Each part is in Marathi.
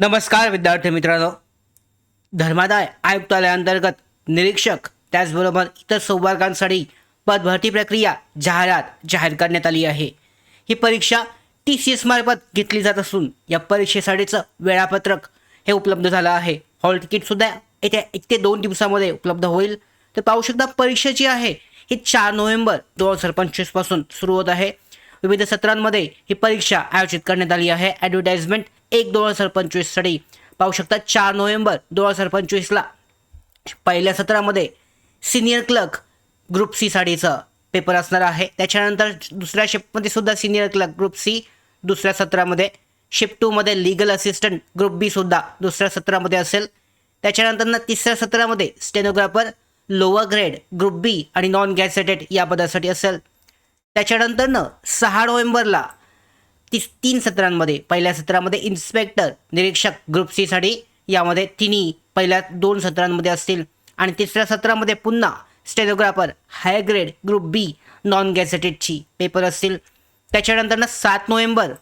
नमस्कार विद्यार्थी मित्रांनो. धर्मादाय आयुक्तालयाअंतर्गत निरीक्षक त्याचबरोबर इतर संवर्गांसाठी पदभरती प्रक्रिया जाहिरात जाहीर करण्यात आली आहे. ही परीक्षा टी सी एस मार्फत घेतली जात असून या परीक्षेसाठीचं वेळापत्रक हे उपलब्ध झालं आहे. हॉल तिकीटसुद्धा येत्या एक ते दोन दिवसामध्ये उपलब्ध होईल. तर पाहू शकता परीक्षा जी आहे ही चार नोव्हेंबर दोन हजार पंचवीसपासून सुरू होत आहे. विविध सत्रांमध्ये ही परीक्षा आयोजित करण्यात आली आहे. ॲडव्हर्टाइजमेंट एक दोन हजार पंचवीससाठी पाहू शकता चार नोव्हेंबर दोन हजार पंचवीसला पहिल्या सत्रामध्ये सिनियर क्लर्क ग्रुप सी साठीचं पेपर असणार आहे. त्याच्यानंतर दुसऱ्या शिफ्टमध्ये सुद्धा सिनियर क्लर्क ग्रुप सी दुसऱ्या सत्रामध्ये शिफ्ट टूमध्ये लिगल असिस्टंट ग्रुप बी सुद्धा दुसऱ्या सत्रामध्ये असेल. त्याच्यानंतर ना तिसऱ्या सत्रामध्ये stenographer lower grade group B आणि नॉन गॅसेटेड या पदासाठी असेल. त्याच्यानंतरनं सहा नोव्हेंबरला ती तीन सत्रांमध्ये पहिल्या सत्रामध्ये इन्स्पेक्टर निरीक्षक ग्रुप सीसाठी यामध्ये तिन्ही पहिल्या दोन सत्रांमध्ये असतील. आणि तिसऱ्या सत्रामध्ये पुन्हा stenographer higher grade group B non गॅझेटेडची paper असतील. त्याच्यानंतरनं सात नोव्हेंबर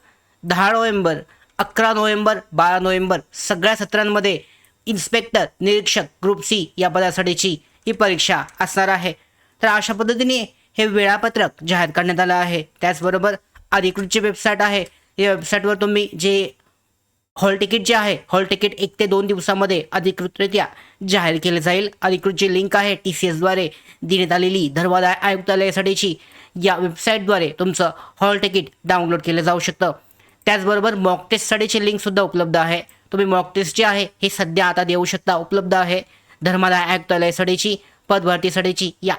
दहा नोव्हेंबर अकरा नोव्हेंबर बारा नोव्हेंबर सगळ्या सत्रांमध्ये इन्स्पेक्टर निरीक्षक ग्रुप सी या पदासाठीची ही परीक्षा असणार आहे. तर अशा पद्धतीने हे वेळापत्रक जाहीर करण्यात आलं आहे. त्याचबरोबर अधिकृत जी वेबसाईट आहे. या वेबसाईटवर तुम्ही जे हॉल तिकीट जे आहे हॉल तिकीट एक ते दोन दिवसामध्ये अधिकृतरित्या जाहीर केले जाईल. अधिकृत जी लिंक आहे टी सी एसद्वारे देण्यात आलेली धर्मादाय आयुक्तालयासाठीची या वेबसाईटद्वारे तुमचं हॉल तिकीट डाउनलोड केलं जाऊ शकतं. त्याचबरोबर मॉक टेस्टसाठीची लिंकसुद्धा उपलब्ध आहे. तुम्ही मॉक टेस्ट जे आहे हे सध्या आता देऊ शकता उपलब्ध आहे. धर्मादाय आयुक्तालयासाठीची पदभरतीसाठीची या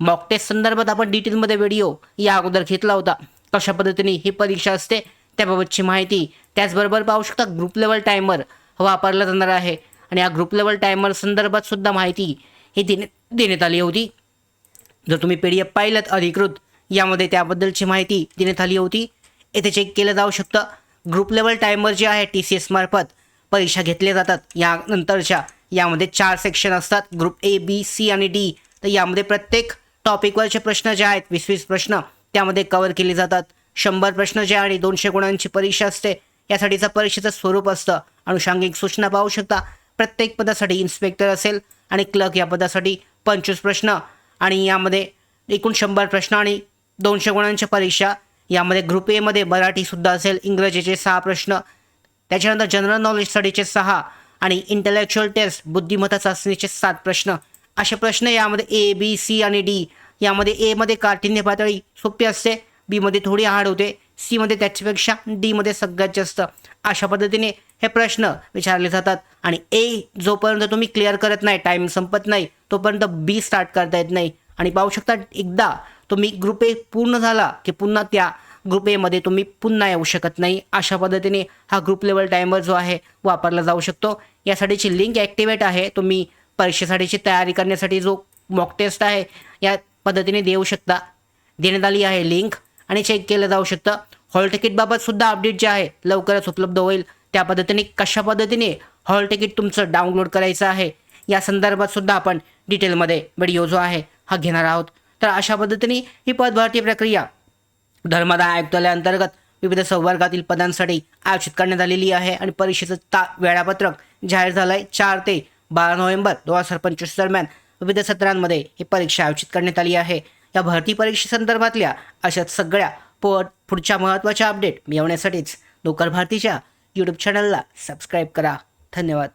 मॉक टेस्ट संदर्भात आपण डिटेलमध्ये व्हिडिओ या अगोदर घेतला होता. कशा पद्धतीने ही परीक्षा असते त्याबाबतची माहिती त्याचबरोबर पाहू शकता ग्रुप लेवल टायमर वापरला जाणार आहे. आणि या ग्रुप लेवल टायमर संदर्भात सुद्धा माहिती ही देणे देण्यात आली होती. जर तुम्ही पी डी एफ पाहिलं अधिकृत यामध्ये त्याबद्दलची माहिती देण्यात आली होती. येथे चेक केलं जाऊ शकतं. ग्रुप लेवल टायमर जे आहे टी सी एस मार्फत परीक्षा घेतल्या जातात. यानंतरच्या यामध्ये चार सेक्शन असतात. ग्रुप ए बी सी आणि डी तर यामध्ये प्रत्येक टॉपिकवरचे प्रश्न जे आहेत वीस वीस प्रश्न त्यामध्ये कवर केली जातात. शंभर प्रश्न जे आणि दोनशे गुणांची परीक्षा असते यासाठीचं परीक्षेचं स्वरूप असतं. अनुषंगिक सूचना पाहू शकता. प्रत्येक पदासाठी इन्स्पेक्टर असेल आणि क्लर्क या पदासाठी पंचवीस प्रश्न. आणि यामध्ये एकूण शंभर प्रश्न आणि दोनशे गुणांच्या परीक्षा. यामध्ये ग्रुप एमध्ये मराठीसुद्धा असेल इंग्रजीचे सहा प्रश्न. त्याच्यानंतर जनरल नॉलेजसाठीचे सहा आणि इंटेलेक्च्युअल टेस्ट बुद्धिमत्ता चाचणीचे सात प्रश्न. असे प्रश्न यामध्ये ए बी सी आणि डी यामध्ये एमध्ये काठिण्य पातळी सोपी असते बीमध्ये थोडी हार्ड होते सीमध्ये त्याच्यापेक्षा डीमध्ये सगळ्यात जास्त. अशा पद्धतीने हे प्रश्न विचारले जातात आणि ए जोपर्यंत तुम्ही क्लिअर करत नाही टाईम संपत नाही तोपर्यंत बी स्टार्ट करता येत नाही. आणि पाहू शकता एकदा तुम्ही ग्रुप ए पूर्ण झाला की पुन्हा त्या ग्रुप एमध्ये तुम्ही पुन्हा येऊ शकत नाही. अशा पद्धतीने हा ग्रुप लेवल टायमर जो आहे वापरला जाऊ शकतो. यासाठीची लिंक ॲक्टिवेट आहे. तुम्ही परीक्षेसाठीची तयारी करण्यासाठी जो मॉक टेस्ट आहे या पद्धतीने देऊ शकता. देण्यात आली आहे लिंक आणि चेक केलं जाऊ शकतं. हॉल तिकीटबाबत सुद्धा अपडेट जे आहे लवकरच उपलब्ध होईल. त्या पद्धतीने कशा पद्धतीने हॉल तिकीट तुमचं डाउनलोड करायचं आहे या संदर्भात सुद्धा आपण डिटेलमध्ये व्हिडिओ जो आहे हा घेणार आहोत. तर अशा पद्धतीने ही पदभरती प्रक्रिया धर्मदाय आयुक्तालयाअंतर्गत विविध संवर्गातील पदांसाठी आयोजित करण्यात आलेली आहे आणि परीक्षेचं ता वेळापत्रक जाहीर झालं आहे चार ते बारा नोव्हेंबर दोन हजार पंचवीस दरम्यान. विविध सत्रांमध्ये ही परीक्षा आयोजित करण्यात आली आहे. या भरती परीक्षेसंदर्भातल्या अशाच सगळ्या प पुढच्या महत्त्वाच्या अपडेट मिळवण्यासाठीच लोकर भारतीच्या यूट्यूब चॅनलला सबस्क्राईब करा. धन्यवाद.